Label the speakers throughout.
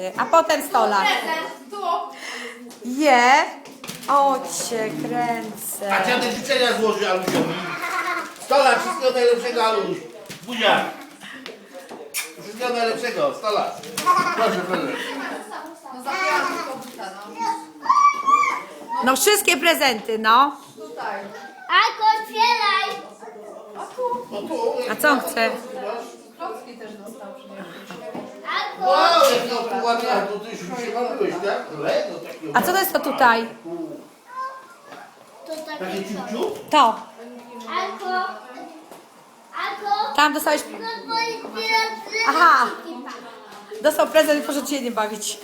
Speaker 1: prezenty, a potem stolar. Je. O cię kręcę.
Speaker 2: A chciałem te życzenia złożyć Alusiowi. Stola, wszystkiego najlepszego Aluś. Buzia. Wszystkiego najlepszego, Stola. Proszę, proszę.
Speaker 3: No zabieram tylko buta, no.
Speaker 1: No wszystkie prezenty, no.
Speaker 3: Tutaj.
Speaker 4: Alko, otwieraj!
Speaker 3: A tu.
Speaker 2: Tu.
Speaker 1: A co on chce?
Speaker 3: Klocki też dostał przecież.
Speaker 4: Alko!
Speaker 2: Wow, jak to ładnie, a tu ty już się bawiłeś, tak? Lego takiego.
Speaker 1: A co to jest to tutaj?
Speaker 4: To
Speaker 2: Takie
Speaker 4: takie coś.
Speaker 2: ciuciu?
Speaker 1: To.
Speaker 4: Alko! Alko!
Speaker 1: Tam dostałeś...
Speaker 4: No bo jest teraz...
Speaker 1: Aha. Dostał prezent i poszedł się nie bawić.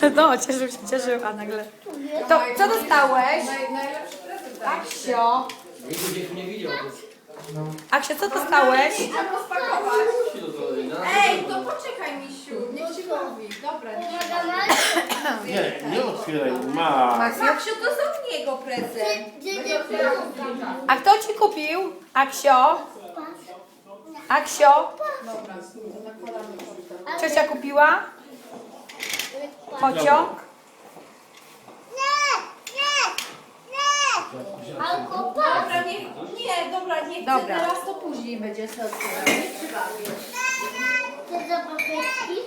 Speaker 2: A.
Speaker 1: No, cieszył się, cieszył, a nagle... To, co dostałeś?
Speaker 3: Naj, najlepszy prezent. tak.
Speaker 1: Aksio.
Speaker 5: Nigdy nie, nie widział.
Speaker 1: Aksio, co dostałeś?
Speaker 3: Trzeba.
Speaker 5: To dozwolenie, no.
Speaker 3: Ej, to poczekaj, misiu. Niech ci mówi. Dobra, nie.
Speaker 2: Nie, nie otwieraj, ma.
Speaker 3: Maksiu, to za niego prezent.
Speaker 1: A kto ci kupił? Aksio? Aksio?
Speaker 3: Dobra, nakładamy korbkę.
Speaker 1: Ciocia kupiła? Pociąg?
Speaker 4: Nie! Nie! Nie! Alko!
Speaker 3: Dobra, nie, nie, dobra, nie chcę
Speaker 1: Dobra.
Speaker 3: teraz, to później będzie sobie. Nie przybawię.
Speaker 4: Chcesz zabaweczki?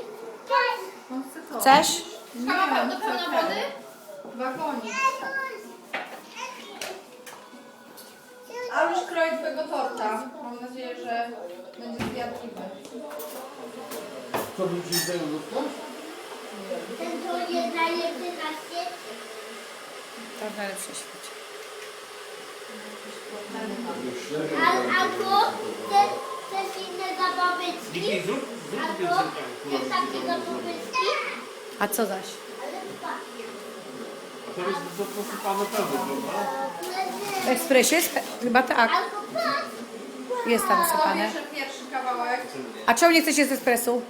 Speaker 3: On chce to.
Speaker 1: Chcesz?
Speaker 3: Nie, no do pełna wody? Wagonik. A już kroi twojego torta. Mam nadzieję, że będzie zjadliwy.
Speaker 2: Co by ci tego dotknąć?
Speaker 4: Ten to jest najlepszy na świecie.
Speaker 1: To w najlepszym świecie.
Speaker 4: Al, alko, chcesz, chcesz inne zabaweczki?
Speaker 2: Zrób,
Speaker 4: Alko, chcesz takie zabaweczki?
Speaker 1: A co zaś?
Speaker 4: Ale patrz.
Speaker 2: To jest to posypane pełno, prawda?
Speaker 1: W ekspresie? jest- Chyba tak.
Speaker 4: Patrz!
Speaker 1: Jest tam
Speaker 3: To
Speaker 1: sypane.
Speaker 3: jeszcze pierwszy kawałek.
Speaker 1: A czemu nie chcecie z ekspresu?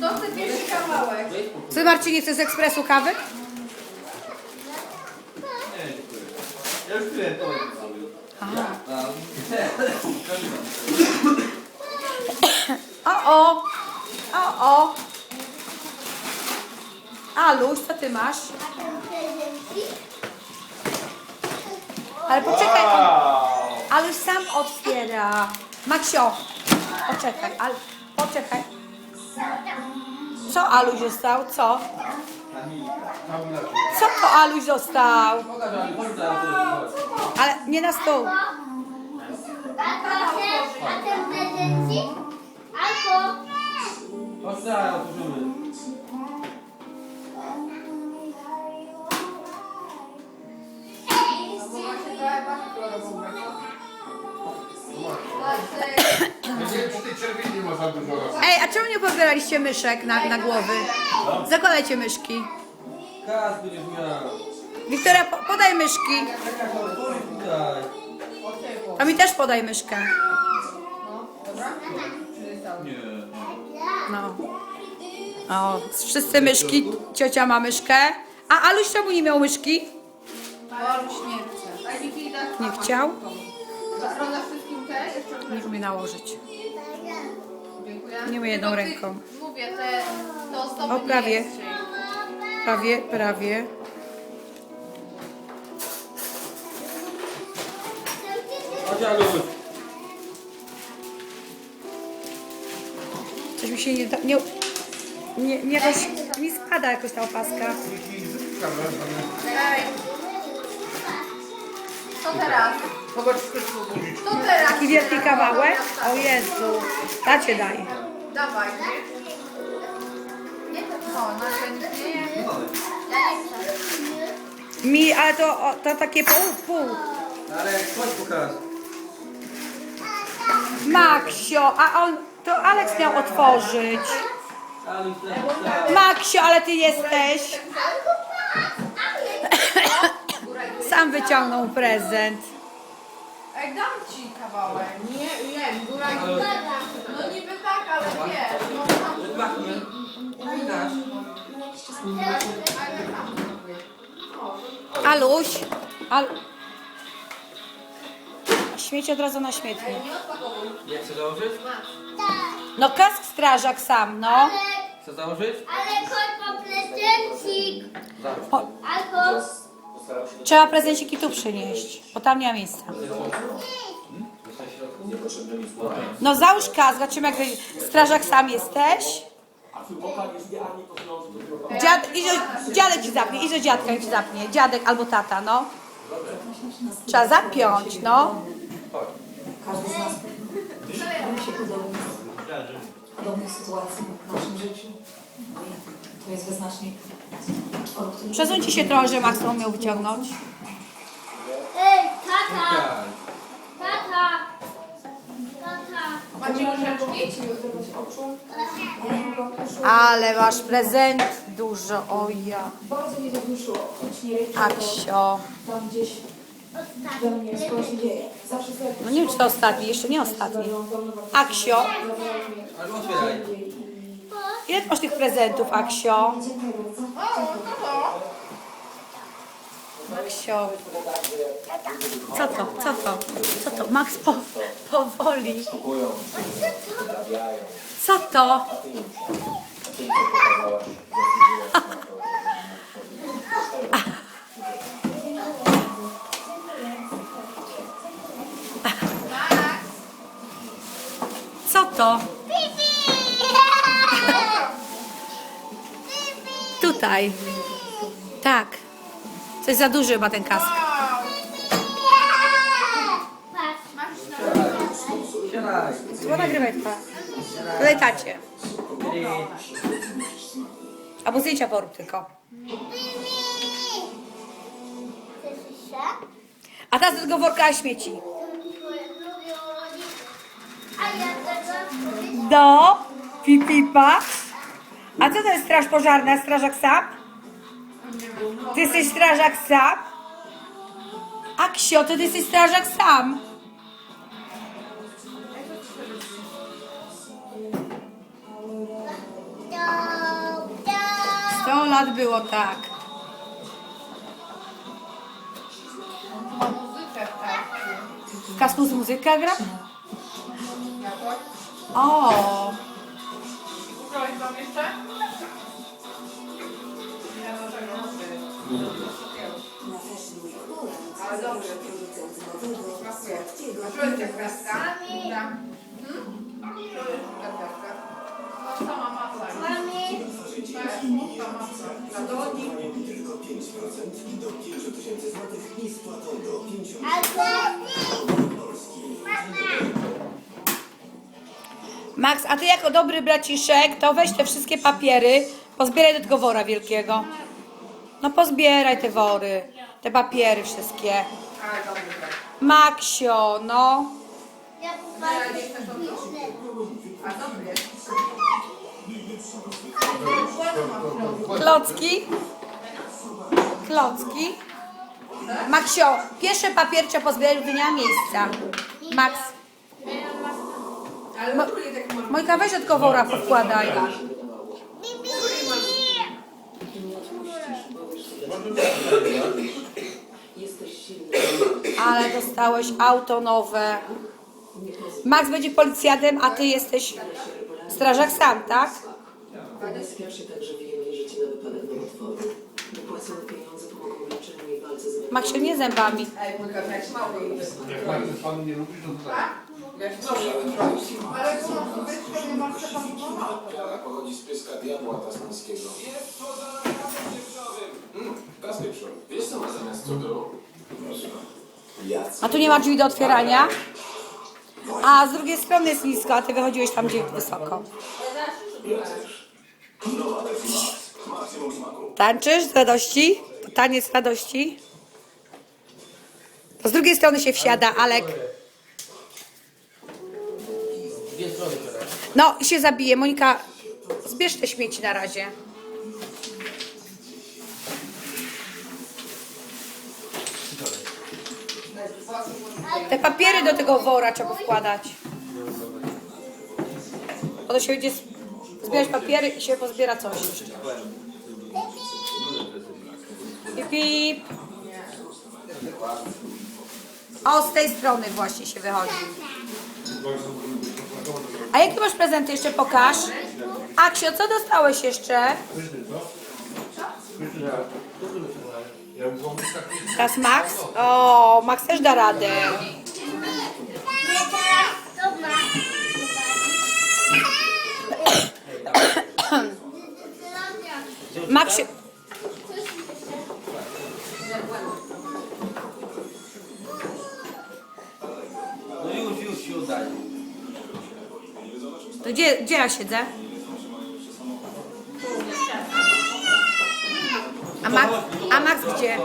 Speaker 3: To chce pierwszy kawałek.
Speaker 1: Ty Marcin nie chcesz z ekspresu kawy?
Speaker 5: Ja już tyle to. A,
Speaker 1: O, o. O, o. Aluś, co ty masz? Ale poczekaj, on. Aluś sam otwiera. Maksio, poczekaj, al, poczekaj. Co Aluś dostał? Co? Co to Aluś dostał?
Speaker 5: Ale
Speaker 1: nie na stół.
Speaker 4: A ten, a ten prezencik? Alko!
Speaker 5: Chodź otworzymy.
Speaker 1: Ej, a czemu nie pobieraliście myszek na, na głowy? Zakładajcie myszki.
Speaker 5: Będziesz.
Speaker 1: Wiktoria, po, podaj myszki. A mi też podaj myszkę. No. O, wszyscy myszki. Ciocia ma myszkę. A Aluś czemu nie miał myszki?
Speaker 3: Maluś nie chce. A Wiki da
Speaker 1: Nie chciał?
Speaker 3: Roda wszystkim te? Jeszcze
Speaker 1: Nie umie nałożyć.
Speaker 3: Dziękuję.
Speaker 1: Nie umie jedną
Speaker 3: ty-
Speaker 1: ręką.
Speaker 3: Mówię, te, ozdoby
Speaker 1: O, prawie.
Speaker 3: nie jest czyj.
Speaker 1: Prawie, prawie. Coś mi się nie da, nie, nie, nie, jakoś, nie spada jakoś ta opaska.
Speaker 3: Ej. Co teraz?
Speaker 2: Zobacz, chcesz złożyć.
Speaker 3: Co teraz?
Speaker 1: Taki wielki kawałek. O Jezu. Tacie daj.
Speaker 3: Dawaj. Nie to ten nie. Ja nie chcę.
Speaker 1: Mi, ale to, o, to takie pół, pół.
Speaker 5: Ale chodź pokaż.
Speaker 1: Maksio, a on, to Aleks miał otworzyć.
Speaker 5: Aluś.
Speaker 1: Maksio, ale ty jesteś. Sam wyciągnął prezent.
Speaker 3: Ej, dam ci kawałek. Nie, nie, góra i. No niby tak, ale wiesz. No tam.
Speaker 1: Aluś, al... śmieci od razu na śmietnik.
Speaker 5: Jak chcesz założyć?
Speaker 1: No kask strażak sam, no.
Speaker 5: Chcesz założyć?
Speaker 4: ale chodź po prezencik.
Speaker 1: Po,
Speaker 4: Albo...
Speaker 1: trzeba prezenciki tu przynieść, bo tam nie ma miejsca. No załóż kask, zobaczymy jak będzie. Strażak sam jesteś. Dziad, idź, do- dziadek ci zapnie, idź do dziadka i ci zapnie. Dziadek albo tata, no. Trzeba zapiąć, no.
Speaker 6: Każdy z nas musi podobnych, podobnych sytuacji w naszym życiu. To jest wyznacznik,
Speaker 1: Przesuńcie się trochę, że Max umiał wyciągnąć.
Speaker 4: Ej, tata! Tata! Tata!
Speaker 3: Macie łyżeczki?
Speaker 1: Ale masz prezent dużo, oja.
Speaker 6: bardzo mnie to wzruszyło, choć nie wiem, czy to tam gdzieś we mnie się dzieje.
Speaker 1: No nie wiem, czy to ostatni, jeszcze nie ostatni. Aksio,
Speaker 5: Ale otwieraj.
Speaker 1: ile masz tych prezentów, Aksio?
Speaker 6: Dziękuję bardzo.
Speaker 3: O, to to.
Speaker 1: Aksio. Co to? Co to? Co to? Max, po, powoli. Co to?
Speaker 3: Max!
Speaker 1: Co to? Tutaj. Tak. Coś za duży ma ten kask.
Speaker 3: Wow!
Speaker 4: Patrz.
Speaker 3: Masz na
Speaker 5: Siadaj.
Speaker 1: Chyba nagrywaj to. Dodaj tacie. Albo zdjęcia porób tylko. A teraz do tego worka śmieci.
Speaker 4: Lubię urodzić. A ja tego...
Speaker 1: Do pipipa. A co to jest straż pożarna? Strażak sam? Ty jesteś strażak sam? Aksio, to ty jesteś strażak sam. 100 lat było tak.
Speaker 3: Ma muzykę w kasku.
Speaker 1: W kasku z muzyka gra? O,
Speaker 3: Ugrałeś tam jeszcze? Ja do tego Ale dobrze. Smakuje. A co jest kwiatka? Tak. Co jest kwiatka? No sama masa.
Speaker 4: Mami,
Speaker 3: To jest ta masa. Zawodnik.
Speaker 4: albo...
Speaker 1: Max, a ty jako dobry braciszek, to weź te wszystkie papiery, pozbieraj do tego wora wielkiego. No pozbieraj te wory, te papiery wszystkie. Maksio, no. Klocki. Klocki. Maksio, pierwsze papier trzeba pozbierać, bo nie ma miejsca. Max,
Speaker 3: Ale
Speaker 1: Mo- Mojka weź do tego wora powkładaj. Ale dostałeś auto nowe. Max będzie policjantem, a ty jesteś strażak sam, tak?
Speaker 7: Po bezpiecznie także wyjęli życie na wypadek nowotworu. Wypłacone pieniądze pomogą w leczeniu i walce z
Speaker 1: Maksio, nie zębami.
Speaker 3: Ej, mój jak mały
Speaker 2: panu nie lubi, to tak.
Speaker 3: Nie
Speaker 8: pochodzi z pieska diabła tasmańskiego. Jest! Hmm. Wiesz co ma zamiast.
Speaker 1: A tu nie ma drzwi do otwierania. A z drugiej strony jest nisko, a ty wychodziłeś tam, gdzie wysoko. Tańczysz z radości? Taniec z radości? To z drugiej strony się wsiada, Alek. No się zabije. Monika, zbierz te śmieci na razie. Te papiery do tego wora trzeba wkładać. Bo się będzie zbierać papiery i się pozbiera coś. Pip, pip. O, z tej strony właśnie się wychodzi. A jakie masz prezenty jeszcze pokaż? Aksio, co dostałeś jeszcze? Teraz Max? O, Max też da radę. Max, się- gdzie, gdzie ja siedzę? A Max, a Max gdzie?